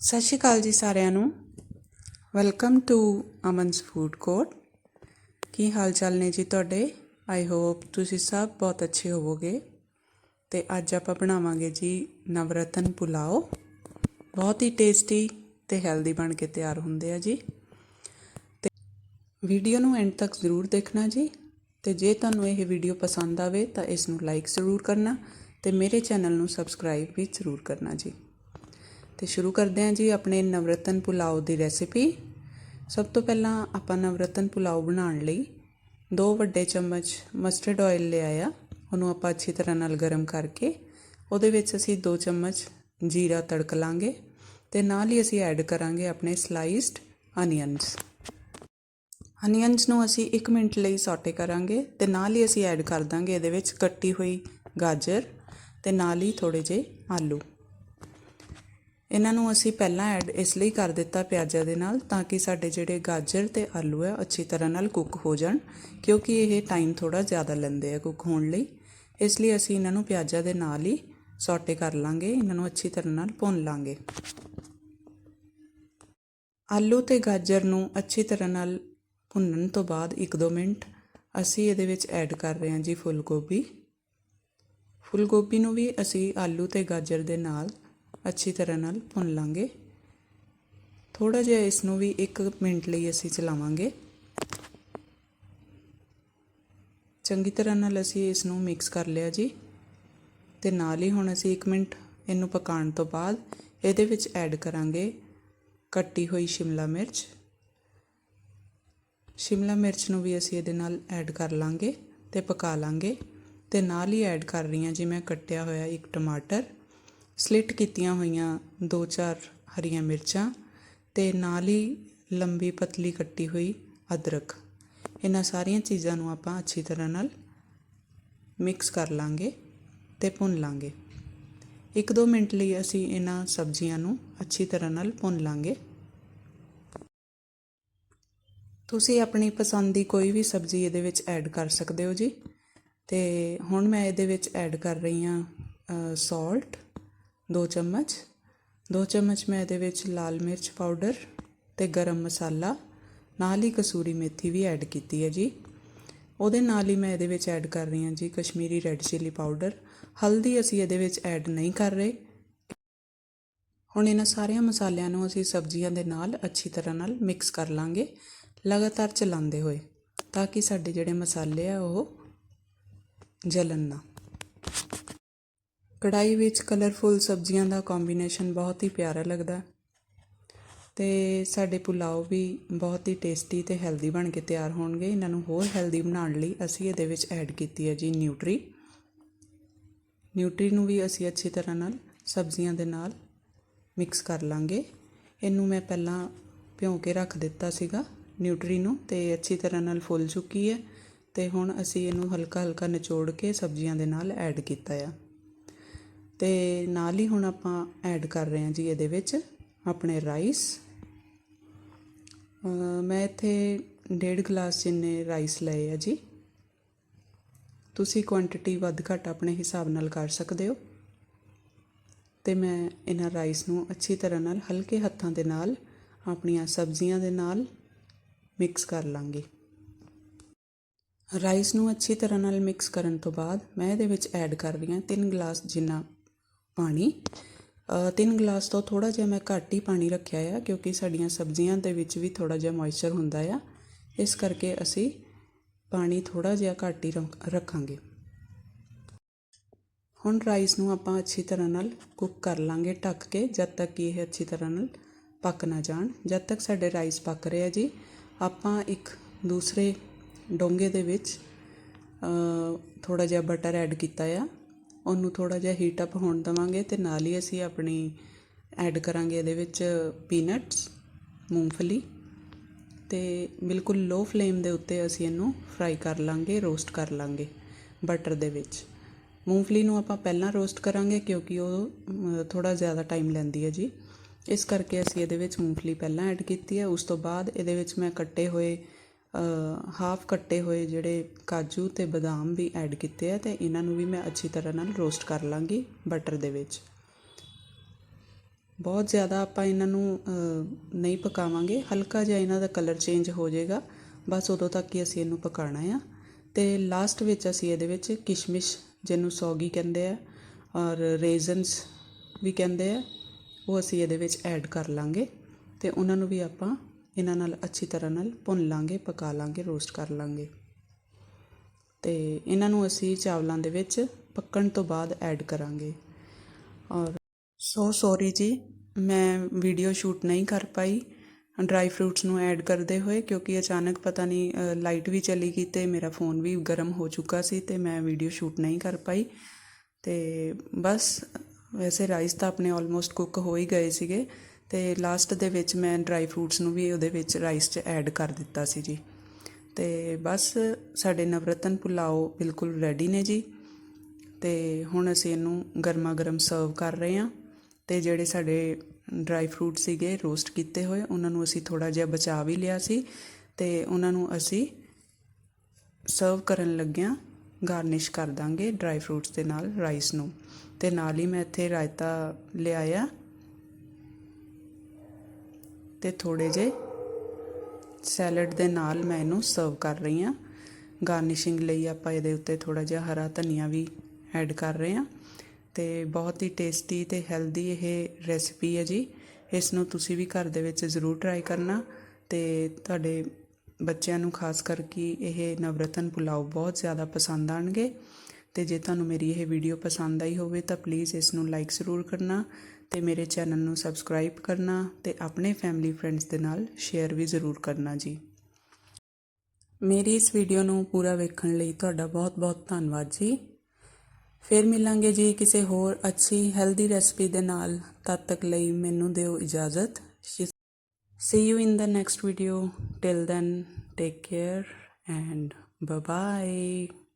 ਸਤਿ ਸ਼੍ਰੀ ਅਕਾਲ ਜੀ ਸਾਰਿਆਂ ਨੂੰ। Welcome to Aman's food court ਕੀ ਹਾਲ ਚਾਲ ਨੇ ਜੀ ਤੁਹਾਡੇ? ਆਈ ਹੋਪ ਤੁਸੀਂ ਸਭ ਬਹੁਤ ਅੱਛੇ ਹੋਵੋਗੇ। ਤੇ ਅੱਜ ਆਪਾਂ ਬਣਾਵਾਂਗੇ ਜੀ ਨਵਰਤਨ ਪੁਲਾਓ। ਬਹੁਤ ਹੀ ਟੇਸਟੀ ਤੇ ਹੈਲਦੀ ਬਣ ਕੇ ਤਿਆਰ ਹੁੰਦੇ ਆ ਜੀ। ਤੇ ਵੀਡੀਓ ਨੂੰ ਐਂਡ ਤੱਕ ਜ਼ਰੂਰ ਦੇਖਣਾ ਜੀ। ਤੇ ਜੇ ਤੁਹਾਨੂੰ ਇਹ ਵੀਡੀਓ ਪਸੰਦ ਆਵੇ ਤਾਂ ਇਸ ਨੂੰ ਲਾਈਕ ਜ਼ਰੂਰ ਕਰਨਾ। ਤੇ ਮੇਰੇ ਚੈਨਲ ਨੂੰ ਸਬਸਕ੍ਰਾਈਬ ਵੀ ਜ਼ਰੂਰ ਕਰਨਾ ਜੀ। ਤੇ ਸ਼ੁਰੂ ਕਰਦੇ ਹਾਂ ਜੀ ਆਪਣੇ ਨਵਰਤਨ ਪੁਲਾਓ ਦੀ ਰੈਸਿਪੀ ਸਭ ਤੋਂ ਪਹਿਲਾਂ ਆਪਾਂ ਨਵਰਤਨ ਪੁਲਾਓ ਬਣਾਉਣ ਲਈ ਦੋ ਵੱਡੇ ਚਮਚ ਮਸਟਰਡ ਆਇਲ ਲਿਆਇਆ। ਉਹਨੂੰ ਆਪਾਂ ਅੱਛੀ ਤਰ੍ਹਾਂ ਨਾਲ ਗਰਮ ਕਰਕੇ ਉਹਦੇ ਵਿੱਚ ਅਸੀਂ ਦੋ ਚਮਚ ਜੀਰਾ ਤੜਕ ਲਾਂਗੇ ਤੇ ਨਾਲ ਹੀ ਅਸੀਂ ਐਡ ਕਰਾਂਗੇ ਆਪਣੇ ਸਲਾਈਸਡ ਅਨੀਅਨਸ ਅਨੀਅਨਸ ਨੂੰ ਅਸੀਂ 1 ਮਿੰਟ ਲਈ ਸੌਟੇ ਕਰਾਂਗੇ ਤੇ ਨਾਲ ਹੀ ਅਸੀਂ ਐਡ ਕਰ ਦਾਂਗੇ ਇਹਦੇ ਵਿੱਚ ਕੱਟੀ ਹੋਈ ਗਾਜਰ ਤੇ ਨਾਲ ਹੀ ਥੋੜੇ ਜਿਹੇ ਆਲੂ। ਇਹਨਾਂ ਨੂੰ ਅਸੀਂ ਪਹਿਲਾਂ ਐਡ ਇਸ ਲਈ ਕਰ ਦਿੱਤਾ ਪਿਆਜ਼ਾਂ ਦੇ ਨਾਲ ਤਾਂ ਕਿ ਸਾਡੇ ਜਿਹੜੇ ਗਾਜਰ ਤੇ ਆਲੂ ਹੈ ਅੱਛੀ ਤਰ੍ਹਾਂ ਨਾਲ ਕੁੱਕ ਹੋ ਜਾਣ, ਕਿਉਂਕਿ ਇਹ ਟਾਈਮ ਥੋੜਾ ਜ਼ਿਆਦਾ ਲੈਂਦੇ ਆ ਕੁੱਕ ਹੋਣ ਲਈ। ਇਸ ਲਈ ਅਸੀਂ ਇਹਨਾਂ ਨੂੰ ਪਿਆਜ਼ਾਂ ਦੇ ਨਾਲ ਹੀ ਸੌਟੇ ਕਰ ਲਾਂਗੇ, ਇਹਨਾਂ ਨੂੰ ਅੱਛੀ ਤਰ੍ਹਾਂ ਨਾਲ ਭੁੰਨ ਲਾਂਗੇ। ਆਲੂ ਤੇ ਗਾਜਰ ਨੂੰ ਅੱਛੀ ਤਰ੍ਹਾਂ ਨਾਲ ਭੁੰਨਣ ਤੋਂ ਬਾਅਦ 1-2 ਮਿੰਟ ਅਸੀਂ ਇਹਦੇ ਵਿੱਚ ਐਡ ਕਰ ਰਹੇ ਹਾਂ ਜੀ ਫੁੱਲ ਗੋਭੀ ਫੁੱਲ ਗੋਭੀ ਨੂੰ ਵੀ ਅਸੀਂ ਆਲੂ ਤੇ ਗਾਜਰ ਦੇ ਨਾਲ ਅੱਛੀ ਤਰ੍ਹਾਂ ਨਾਲ ਭੁੰਨ ਲਾਂਗੇ। ਥੋੜਾ ਜਿਹਾ ਇਸ ਨੂੰ ਵੀ 1 ਮਿੰਟ ਲਈ ਅਸੀਂ ਚਲਾਵਾਂਗੇ। ਚੰਗੀ ਤਰ੍ਹਾਂ ਨਾਲ ਅਸੀਂ ਇਸ ਨੂੰ ਮਿਕਸ ਕਰ ਲਿਆ ਜੀ। ਤੇ ਨਾਲ ਹੀ ਹੁਣ ਅਸੀਂ 1 ਮਿੰਟ ਇਹਨੂੰ ਪਕਾਉਣ ਤੋਂ ਬਾਅਦ ਇਹਦੇ ਵਿੱਚ ਐਡ ਕਰਾਂਗੇ ਕੱਟੀ ਹੋਈ ਸ਼ਿਮਲਾ ਮਿਰਚ। ਸ਼ਿਮਲਾ ਮਿਰਚ ਨੂੰ ਵੀ ਅਸੀਂ ਇਹਦੇ ਨਾਲ ਐਡ ਕਰ ਲਾਂਗੇ ਤੇ ਪਕਾ ਲਾਂਗੇ। ਤੇ ਨਾਲ ਹੀ ਐਡ ਕਰ ਰਹੀ ਹਾਂ ਜੀ ਮੈਂ ਕੱਟਿਆ ਹੋਇਆ ਇੱਕ ਟਮਾਟਰ। ਸਲਿਟ ਕੀਤੀਆਂ ਹੋਈਆਂ ਦੋ ਚਾਰ ਹਰੀਆਂ ਮਿਰਚਾਂ ਤੇ ਨਾਲ ਹੀ ਲੰਬੀ ਪਤਲੀ ਕੱਟੀ ਹੋਈ ਅਦਰਕ। ਇਹਨਾਂ ਸਾਰੀਆਂ ਚੀਜ਼ਾਂ ਨੂੰ ਆਪਾਂ ਅੱਛੀ ਤਰ੍ਹਾਂ ਨਾਲ ਮਿਕਸ ਕਰ ਲਾਂਗੇ ਤੇ ਭੁੰਨ ਲਾਂਗੇ। 1-2 ਮਿੰਟ ਲਈ ਅਸੀਂ ਇਹਨਾਂ ਸਬਜ਼ੀਆਂ ਨੂੰ ਅੱਛੀ ਤਰ੍ਹਾਂ ਨਾਲ ਭੁੰਨ ਲਾਂਗੇ। ਤੁਸੀਂ ਆਪਣੀ ਪਸੰਦ ਦੀ ਕੋਈ ਵੀ ਸਬਜ਼ੀ ਇਹਦੇ ਵਿੱਚ ਐਡ ਕਰ ਸਕਦੇ ਹੋ ਜੀ। ਤੇ ਹੁਣ ਮੈਂ ਇਹਦੇ ਵਿੱਚ ਐਡ ਕਰ ਰਹੀ ਹਾਂ ਸਾਲਟ 2 ਚਮਚ 2 ਚਮਚ ਮੈਂ ਇਹਦੇ ਵਿੱਚ ਲਾਲ ਮਿਰਚ ਪਾਊਡਰ ਤੇ ਗਰਮ ਮਸਾਲਾ, ਨਾਲ ਹੀ ਕਸੂਰੀ ਮੇਥੀ ਵੀ ਐਡ ਕੀਤੀ ਹੈ ਜੀ। ਉਹਦੇ ਨਾਲ ਹੀ ਮੈਂ ਇਹਦੇ ਵਿੱਚ ਐਡ ਕਰ ਰਹੀ ਹਾਂ ਜੀ ਕਸ਼ਮੀਰੀ ਰੈੱਡ ਚਿੱਲੀ ਪਾਊਡਰ ਹਲਦੀ ਅਸੀਂ ਇਹਦੇ ਵਿੱਚ ਐਡ ਨਹੀਂ ਕਰ ਰਹੇ। ਹੁਣ ਇਹਨਾਂ ਸਾਰਿਆਂ ਮਸਾਲਿਆਂ ਨੂੰ ਅਸੀਂ ਸਬਜ਼ੀਆਂ ਦੇ ਨਾਲ ਅੱਛੀ ਤਰ੍ਹਾਂ ਨਾਲ ਮਿਕਸ ਕਰ ਲਾਂਗੇ, ਲਗਾਤਾਰ ਚਲਾਉਂਦੇ ਹੋਏ, ਤਾਂ ਕਿ ਸਾਡੇ ਜਿਹੜੇ ਮਸਾਲੇ ਆ ਉਹ ਜਲਨ ਨਾ। ਕੜਾਹੀ ਵਿੱਚ ਕਲਰਫੁੱਲ ਸਬਜ਼ੀਆਂ ਦਾ ਕੋਂਬੀਨੇਸ਼ਨ ਬਹੁਤ ਹੀ ਪਿਆਰਾ ਲੱਗਦਾ ਅਤੇ ਸਾਡੇ ਪੁਲਾਓ ਵੀ ਬਹੁਤ ਹੀ ਟੇਸਟੀ ਅਤੇ ਹੈਲਦੀ ਬਣ ਕੇ ਤਿਆਰ ਹੋਣਗੇ। ਇਹਨਾਂ ਨੂੰ ਹੋਰ ਹੈਲਦੀ ਬਣਾਉਣ ਲਈ ਅਸੀਂ ਇਹਦੇ ਵਿੱਚ ਐਡ ਕੀਤੀ ਹੈ ਜੀ ਨਿਊਟਰੀ ਨਿਊਟਰੀ ਨੂੰ ਵੀ ਅਸੀਂ ਅੱਛੀ ਤਰ੍ਹਾਂ ਨਾਲ ਸਬਜ਼ੀਆਂ ਦੇ ਨਾਲ ਮਿਕਸ ਕਰ ਲਾਂਗੇ। ਇਹਨੂੰ ਮੈਂ ਪਹਿਲਾਂ ਭਿਉਂ ਕੇ ਰੱਖ ਦਿੱਤਾ ਸੀਗਾ ਨਿਊਟਰੀ ਨੂੰ ਤੇ ਅੱਛੀ ਤਰ੍ਹਾਂ ਨਾਲ ਫੁੱਲ ਚੁੱਕੀ ਹੈ ਤੇ ਹੁਣ ਅਸੀਂ ਇਹਨੂੰ ਹਲਕਾ ਹਲਕਾ ਨਿਚੋੜ ਕੇ ਸਬਜ਼ੀਆਂ ਦੇ ਨਾਲ ਐਡ ਕੀਤਾ ਆ। ਅਤੇ ਨਾਲ ਹੀ ਹੁਣ ਆਪਾਂ ਐਡ ਕਰ ਰਹੇ ਹਾਂ ਜੀ ਇਹਦੇ ਵਿੱਚ ਆਪਣੇ ਰਾਈਸ ਮੈਂ ਇੱਥੇ ਡੇਢ ਗਲਾਸ ਜਿੰਨੇ ਰਾਈਸ ਲਏ ਆ ਜੀ। ਤੁਸੀਂ ਕੁਆਂਟੀਟੀ ਵੱਧ ਘੱਟ ਆਪਣੇ ਹਿਸਾਬ ਨਾਲ ਕਰ ਸਕਦੇ ਹੋ। ਤੇ ਮੈਂ ਇਹਨਾਂ ਰਾਈਸ ਨੂੰ ਅੱਛੀ ਤਰ੍ਹਾਂ ਨਾਲ ਹਲਕੇ ਹੱਥਾਂ ਦੇ ਨਾਲ ਆਪਣੀਆਂ ਸਬਜ਼ੀਆਂ ਦੇ ਨਾਲ ਮਿਕਸ ਕਰ ਲਾਂਗੇ। ਰਾਈਸ ਨੂੰ ਅੱਛੀ ਤਰ੍ਹਾਂ ਨਾਲ ਮਿਕਸ ਕਰਨ ਤੋਂ ਬਾਅਦ ਮੈਂ ਇਹਦੇ ਵਿੱਚ ਐਡ ਕਰ ਰਹੀ ਹਾਂ 3 ਗਲਾਸ ਜਿੰਨਾ ਪਾਣੀ। ਤਿੰਨ ਗਲਾਸ ਤੋਂ ਥੋੜ੍ਹਾ ਜਿਹਾ ਮੈਂ ਘੱਟ ਹੀ ਪਾਣੀ ਰੱਖਿਆ ਆ, ਕਿਉਂਕਿ ਸਾਡੀਆਂ ਸਬਜ਼ੀਆਂ ਦੇ ਵਿੱਚ ਵੀ ਥੋੜ੍ਹਾ ਜਿਹਾ ਮੋਇਸਚਰ ਹੁੰਦਾ ਆ। ਇਸ ਕਰਕੇ ਅਸੀਂ ਪਾਣੀ ਥੋੜ੍ਹਾ ਜਿਹਾ ਘੱਟ ਹੀ ਰੱਖਾਂਗੇ। ਹੁਣ ਰਾਈਸ ਨੂੰ ਆਪਾਂ ਅੱਛੀ ਤਰ੍ਹਾਂ ਨਾਲ ਕੁੱਕ ਕਰ ਲਾਂਗੇ ਢੱਕ ਕੇ, ਜਦ ਤੱਕ ਕਿ ਇਹ ਅੱਛੀ ਤਰ੍ਹਾਂ ਨਾਲ ਪੱਕ ਨਾ ਜਾਣ। ਜਦ ਤੱਕ ਸਾਡੇ ਰਾਈਸ ਪੱਕ ਰਿਹਾ ਜੀ, ਆਪਾਂ ਇੱਕ ਦੂਸਰੇ ਡੋਂਗੇ ਦੇ ਵਿੱਚ ਥੋੜਾ ਜਿਹਾ ਬਟਰ ਐਡ ਕੀਤਾ ਆ। ਉਹਨੂੰ ਥੋੜਾ ਜਿਹਾ ਹੀਟ ਅਪ ਹੋਣ ਦਵਾਂਗੇ ਤੇ ਨਾਲ ਹੀ ਅਸੀਂ ਆਪਣੀ ਐਡ ਕਰਾਂਗੇ ਇਹਦੇ ਵਿੱਚ ਪੀਨਟਸ ਮੂੰਗਫਲੀ ਤੇ ਬਿਲਕੁਲ ਲੋ ਫਲੇਮ ਦੇ ਉੱਤੇ ਅਸੀਂ ਇਹਨੂੰ ਫਰਾਈ ਕਰ ਲਾਂਗੇ ਰੋਸਟ ਕਰ ਲਾਂਗੇ ਬਟਰ ਦੇ ਵਿੱਚ। ਮੂੰਗਫਲੀ ਨੂੰ ਆਪਾਂ ਪਹਿਲਾਂ ਰੋਸਟ ਕਰਾਂਗੇ ਕਿਉਂਕਿ ਉਹ ਥੋੜਾ ਜ਼ਿਆਦਾ ਟਾਈਮ ਲੈਂਦੀ ਹੈ ਜੀ। ਇਸ ਕਰਕੇ ਅਸੀਂ ਇਹਦੇ ਵਿੱਚ ਮੂੰਗਫਲੀ ਪਹਿਲਾਂ ਐਡ ਕੀਤੀ ਹੈ, ਉਸ ਤੋਂ ਬਾਅਦ ਇਹਦੇ ਵਿੱਚ ਮੈਂ ਕੱਟੇ ਹੋਏ ਹਾਫ ਕੱਟੇ ਹੋਏ ਜਿਹੜੇ ਕਾਜੂ ਅਤੇ ਬਦਾਮ ਵੀ ਐਡ ਕੀਤੇ ਆ ਅਤੇ ਇਹਨਾਂ ਨੂੰ ਵੀ ਮੈਂ ਅੱਛੀ ਤਰ੍ਹਾਂ ਨਾਲ ਰੋਸਟ ਕਰ ਲਵਾਂਗੀ ਬਟਰ ਦੇ ਵਿੱਚ। ਬਹੁਤ ਜ਼ਿਆਦਾ ਆਪਾਂ ਇਹਨਾਂ ਨੂੰ ਨਹੀਂ ਪਕਾਵਾਂਗੇ। ਹਲਕਾ ਜਿਹਾ ਇਹਨਾਂ ਦਾ ਕਲਰ ਚੇਂਜ ਹੋ ਜਾਏਗਾ। ਬਸ ਉਦੋਂ ਤੱਕ ਹੀ ਅਸੀਂ ਇਹਨੂੰ ਪਕਾਉਣਾ ਆ। ਤੇ ਲਾਸਟ ਵਿੱਚ ਅਸੀਂ ਇਹਦੇ ਵਿੱਚ ਕਿਸ਼ਮਿਸ਼, ਜਿਹਨੂੰ ਸੌਗੀ ਕਹਿੰਦੇ ਆ, ਔਰ ਰੇਜ਼ਨਸ ਵੀ ਕਹਿੰਦੇ ਆ, ਉਹ ਅਸੀਂ ਇਹਦੇ ਵਿੱਚ ਐਡ ਕਰ ਲਾਂਗੇ। ਤੇ ਉਹਨਾਂ ਨੂੰ ਵੀ ਆਪਾਂ ਇਹਨਾਂ ਨਾਲ ਅੱਛੀ ਤਰ੍ਹਾਂ ਨਾਲ ਭੁੰਨ ਲਾਂਗੇ, ਪਕਾ ਲਾਂਗੇ ਰੋਸਟ ਕਰ ਲਾਂਗੇ। ਤੇ ਇਹਨਾਂ ਨੂੰ ਅਸੀਂ ਚਾਵਲਾਂ ਦੇ ਵਿੱਚ ਪੱਕਣ ਤੋਂ ਬਾਅਦ ਐਡ ਕਰਾਂਗੇ। ਔਰ ਸੋ ਸੌਰੀ ਜੀ, ਮੈਂ ਵੀਡੀਓ ਸ਼ੂਟ ਨਹੀਂ ਕਰ ਪਾਈ। ਡਰਾਈ ਫਰੂਟਸ ਨੂੰ ਐਡ ਕਰਦੇ ਹੋਏ, ਕਿਉਂਕਿ ਅਚਾਨਕ ਪਤਾ ਨਹੀਂ ਲਾਈਟ ਵੀ ਚਲੀ ਗਈ ਤੇ ਮੇਰਾ ਫੋਨ ਵੀ ਗਰਮ ਹੋ ਚੁੱਕਾ ਸੀ ਤੇ ਮੈਂ ਵੀਡੀਓ ਸ਼ੂਟ ਨਹੀਂ ਕਰ ਪਾਈ। ਤੇ ਬਸ, ਵੈਸੇ ਰਾਈਸ ਤਾਂ ਆਪਣੇ ਆਲਮੋਸਟ ਕੁੱਕ ਹੋ ਹੀ ਗਏ ਸੀਗੇ। ਅਤੇ ਲਾਸਟ ਦੇ ਵਿੱਚ ਮੈਂ ਡਰਾਈ ਫਰੂਟਸ ਨੂੰ ਵੀ ਉਹਦੇ ਵਿੱਚ ਰਾਈਸ 'ਚ ਐਡ ਕਰ ਦਿੱਤਾ ਸੀ ਜੀ। ਅਤੇ ਬਸ ਸਾਡੇ ਨਵਰਤਨ ਪੁਲਾਓ ਬਿਲਕੁਲ ਰੈਡੀ ਨੇ ਜੀ। ਤੇ ਹੁਣ ਅਸੀਂ ਇਹਨੂੰ ਗਰਮਾ ਗਰਮ ਸਰਵ ਕਰ ਰਹੇ ਹਾਂ ਤੇ ਜਿਹੜੇ ਸਾਡੇ ਡਰਾਈ ਫਰੂਟ ਸੀਗੇ ਰੋਸਟ ਕੀਤੇ ਹੋਏ, ਉਹਨਾਂ ਨੂੰ ਅਸੀਂ ਥੋੜਾ ਜਿਹਾ ਬਚਾ ਵੀ ਲਿਆ ਸੀ ਤੇ ਉਹਨਾਂ ਨੂੰ ਅਸੀਂ ਸਰਵ ਕਰਨ ਲੱਗਿਆਂ ਗਾਰਨਿਸ਼ ਕਰ ਦਾਂਗੇ ਡਰਾਈ ਫਰੂਟਸ ਦੇ ਨਾਲ ਰਾਈਸ ਨੂੰ। ਤੇ ਨਾਲ ਹੀ ਮੈਂ ਇੱਥੇ ਰਾਇਤਾ ਲਿਆਇਆ ਤੇ ਥੋੜੇ ਜੇ ਸੈਲਡ ਦੇ ਨਾਲ ਮੈਂ ਇਹਨੂੰ ਸਰਵ ਕਰ ਰਹੀ ਹਾਂ। ਗਾਰਨਿਸ਼ਿੰਗ ਲਈ ਆਪਾਂ ਇਹਦੇ ਉੱਤੇ ਥੋੜਾ ਜਿਹਾ ਹਰਾ ਧਨੀਆ ਵੀ ਐਡ ਕਰ ਰਹੇ ਹਾਂ। ਤੇ ਬਹੁਤ ਹੀ ਟੇਸਟੀ ਤੇ ਹੈਲਦੀ ਇਹ ਰੈਸਪੀ ਹੈ ਜੀ। ਇਸ ਨੂੰ ਤੁਸੀਂ ਵੀ ਘਰ ਦੇ ਵਿੱਚ ਜ਼ਰੂਰ ਟਰਾਈ ਕਰਨਾ ਤੇ ਤੁਹਾਡੇ ਬੱਚਿਆਂ ਨੂੰ ਖਾਸ ਕਰਕੇ ਇਹ ਨਵਰਤਨ ਪੁਲਾਓ ਬਹੁਤ ਜ਼ਿਆਦਾ ਪਸੰਦ ਆਣਗੇ ਤੇ ਜੇ ਤੁਹਾਨੂੰ ਮੇਰੀ ਇਹ ਵੀਡੀਓ ਪਸੰਦ ਆਈ ਹੋਵੇ ਤਾਂ ਪਲੀਜ਼ ਇਸ ਨੂੰ ਲਾਈਕ ਜ਼ਰੂਰ ਕਰਨਾ ਤੇ ਮੇਰੇ ਚੈਨਲ ਨੂੰ ਸਬਸਕ੍ਰਾਈਬ ਕਰਨਾ ਤੇ ਆਪਣੇ ਫੈਮਿਲੀ ਫਰੈਂਡਸ ਦੇ ਨਾਲ ਸ਼ੇਅਰ ਵੀ ਜ਼ਰੂਰ ਕਰਨਾ ਜੀ ਮੇਰੀ ਇਸ ਵੀਡੀਓ ਨੂੰ ਪੂਰਾ ਵੇਖਣ ਲਈ ਤੁਹਾਡਾ ਬਹੁਤ-ਬਹੁਤ ਧੰਨਵਾਦ ਜੀ ਫਿਰ ਮਿਲਾਂਗੇ ਜੀ ਕਿਸੇ ਹੋਰ ਅੱਛੀ ਹੈਲਦੀ ਰੈਸਪੀ ਦੇ ਨਾਲ ਤਦ ਤੱਕ ਲਈ ਮੈਨੂੰ ਦਿਓ ਇਜਾਜ਼ਤ See you in the next video. Till then, take care and bye bye.